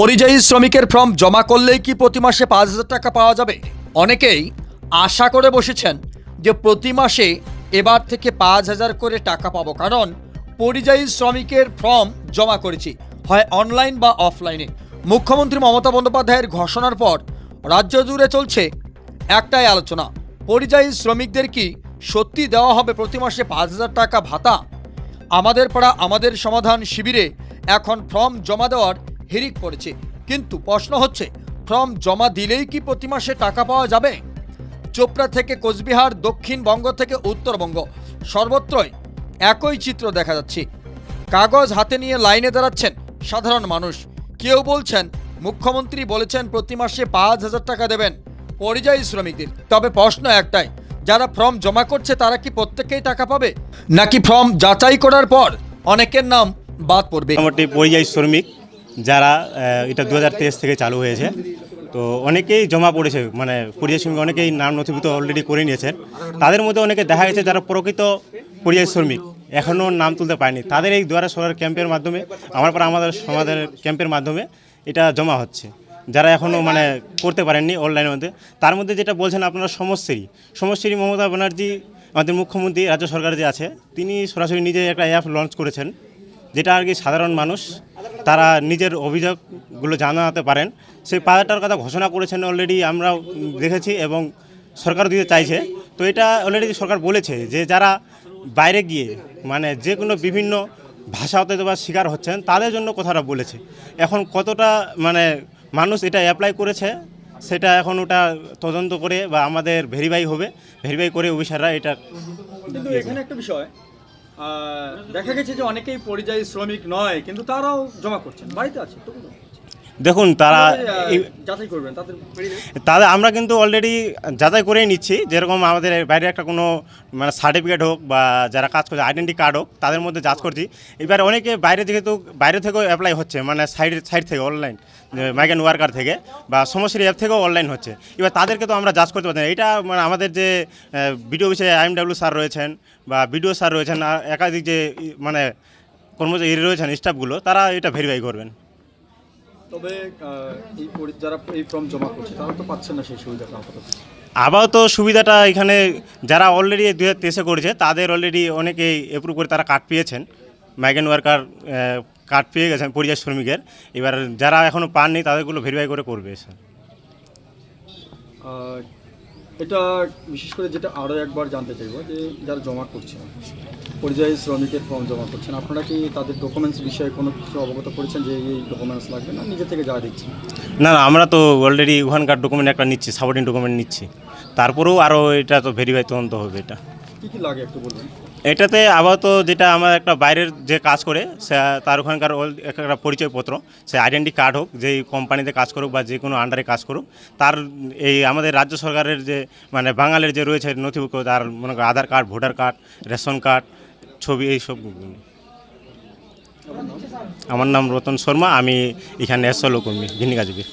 পরিযায়ী শ্রমিকের ফর্ম জমা করলেই কি প্রতি মাসে পাঁচ হাজার টাকা পাওয়া যাবে? অনেকেই আশা করে বসেছেন যে প্রতি মাসে এবার থেকে পাঁচ হাজার করে টাকা পাবো। কারণ পরিযায়ী শ্রমিকের ফর্ম জমা করেছি, হয় অনলাইন বা অফলাইনে। মুখ্যমন্ত্রী মমতা বন্দ্যোপাধ্যায়ের ঘোষণার পর রাজ্য জুড়ে চলছে একটাই আলোচনা, পরিযায়ী শ্রমিকদের কি সত্যি দেওয়া হবে প্রতি মাসে পাঁচ হাজার টাকা ভাতা? আমাদের পাড়া আমাদের সমাধান শিবিরে এখন ফর্ম জমা দেওয়ার হিরিক পড়েছে। কিন্তু প্রশ্ন হচ্ছে, ফর্ম জমা দিলেই কি প্রতি মাসে টাকা পাওয়া যাবে? চোপড়া থেকে কোচবিহার দক্ষিণবঙ্গ থেকে উত্তরবঙ্গ। সর্বত্রই একই চিত্র দেখা যাচ্ছে। কাগজ হাতে নিয়ে লাইনে দাঁড়াচ্ছেন সাধারণ মানুষ। কেউ বলছেন, মুখ্যমন্ত্রী বলেছেন প্রতি মাসে পাঁচ হাজার টাকা দেবেন পরিযায়ী শ্রমিকদের। তবে প্রশ্ন একটাই, যারা ফর্ম জমা করছে তারা কি প্রত্যেকেই টাকা পাবে? নাকি ফর্ম যাচাই করার পর অনেকের নাম বাদ পড়বে? মোটামুটি পরিযায়ী শ্রমিক যারা এটা দু হাজার তেইশ থেকে চালু হয়েছে। তো অনেকেই জমা পড়েছে মানে পরিযায়ী শ্রমিক অনেকেই নাম নথিভুক্ত অলরেডি করে নিয়েছেন। তাদের মধ্যে অনেকে দেখা গেছে যারা প্রকৃত পরিযায়ী শ্রমিক, এখনও নাম তুলতে পারেনি। তাদের এই দুয়ারা সরকার ক্যাম্পের মাধ্যমে, আমার পর আমাদের সমাজের ক্যাম্পের মাধ্যমে এটা জমা হচ্ছে। যারা এখনও মানে করতে পারেননি অনলাইনের মধ্যে, তার মধ্যে যেটা বলছেন আপনারা সমশ্রী। সমশ্রী মমতা ব্যানার্জি, আমাদের মুখ্যমন্ত্রী, রাজ্য সরকার যে আছে, তিনি সরাসরি নিজে একটা অ্যাপ লঞ্চ করেছেন, যেটা আর কি সাধারণ মানুষ তারা নিজের অভিযোগগুলো জানাতে পারেন। সেই পাঁচটার কথা ঘোষণা করেছেন অলরেডি আমরা দেখেছি এবং সরকার দিতে চাইছে। তো এটা অলরেডি সরকার বলেছে যে যারা বাইরে গিয়ে মানে যে কোনো বিভিন্ন ভাষা হতে বা শিকার হচ্ছেন তাদের জন্য কথাটা বলেছে। এখন কতটা মানে মানুষ এটা অ্যাপ্লাই করেছে সেটা এখন ওটা তদন্ত করে বা আমাদের ভেরিফাই হবে। ভেরিফাই করে অফিসাররা এটা এখানে একটা বিষয় দেখা গেছে যে অনেকেই পরিযায়ী শ্রমিক নয় কিন্তু তারাও জমা করছেন বাড়িতে আছে তো দেখুন তারা এই যাচাই করবেন তাদের আমরা কিন্তু অলরেডি যাচাই করেই নিচ্ছি যেরকম আমাদের বাইরে একটা কোনো মানে সার্টিফিকেট হোক বা যারা কাজ করছে আইডেন্টি কার্ড হোক তাদের মধ্যে যাচ করছি। এবার অনেকে বাইরে যেহেতু বাইরে থেকেও অ্যাপ্লাই হচ্ছে মানে সাইড সাইড থেকে অনলাইন মাইগ্রেন্ট ওয়ার্কার থেকে বা সমস্যার অ্যাপ থেকেও অনলাইন হচ্ছে। এবার তাদেরকে তো আমরা যাচ করতে পারছি না। এটা মানে আমাদের যে বিডিও অফিসে আইএমডাব্লিউ স্যার রয়েছেন বা বিডিও স্যার রয়েছেন একাধিক যে মানে কর্মচারী রয়েছেন স্টাফগুলো তারা এটা ভেরিফাই করবেন। তবে এই যারা এই ফর্ম জমা করছে তারা তো পাচ্ছেন না সেই সুবিধাটা আপাতত। আপাতত সুবিধাটা এখানে যারা অলরেডি দু হাজার তেইশে করেছে তাদের অলরেডি অনেকেই এপ্রুভ করে তারা কার্ড পেয়েছেন। মাইগ্রেন্ট ওয়ার্কার কার্ড পেয়ে গেছেন পরিযায়ী শ্রমিকের। এবার যারা এখনও পাননি তাদেরগুলো ভেরিফাই করে করবে স্যার এটা বিশেষ করে যেটা আরও একবার জানতে চাইব যে যারা জমা করছেন পরিযায়ী শ্রমিকের ফর্ম জমা করছেন। আপনারা কি তাদের ডকুমেন্টস বিষয়ে কোনো কিছু অবগত করেছেন যে এই ডকুমেন্টস লাগবে না? নিজে থেকে যা দিচ্ছেন না না আমরা তো অলরেডি ওখানকার ডকুমেন্ট একটা নিচ্ছি সাপোর্টিং ডকুমেন্ট নিচ্ছি। তারপরেও আরও এটা তো ভেরিফাই তদন্ত হবে এটা। কী কী লাগে একটু বলবেন? এটাতে আপাতত যেটা আমার একটা বাইরের যে কাজ করে সে তার ওখানকার একটা পরিচয়পত্র সে আইডেন্টি কার্ড হোক যেই কোম্পানিতে কাজ করুক বা যে কোনো আন্ডারে কাজ করুক তার এই আমাদের রাজ্য সরকারের যে মানে বাঙালির যে রয়েছে নথিভুক্ত তার মনে Aadhaar card voter card ration card ছবি এইসব। আমার নাম রতন শর্মা আমি এখানে এসলো কর্মী গিনিকাজবি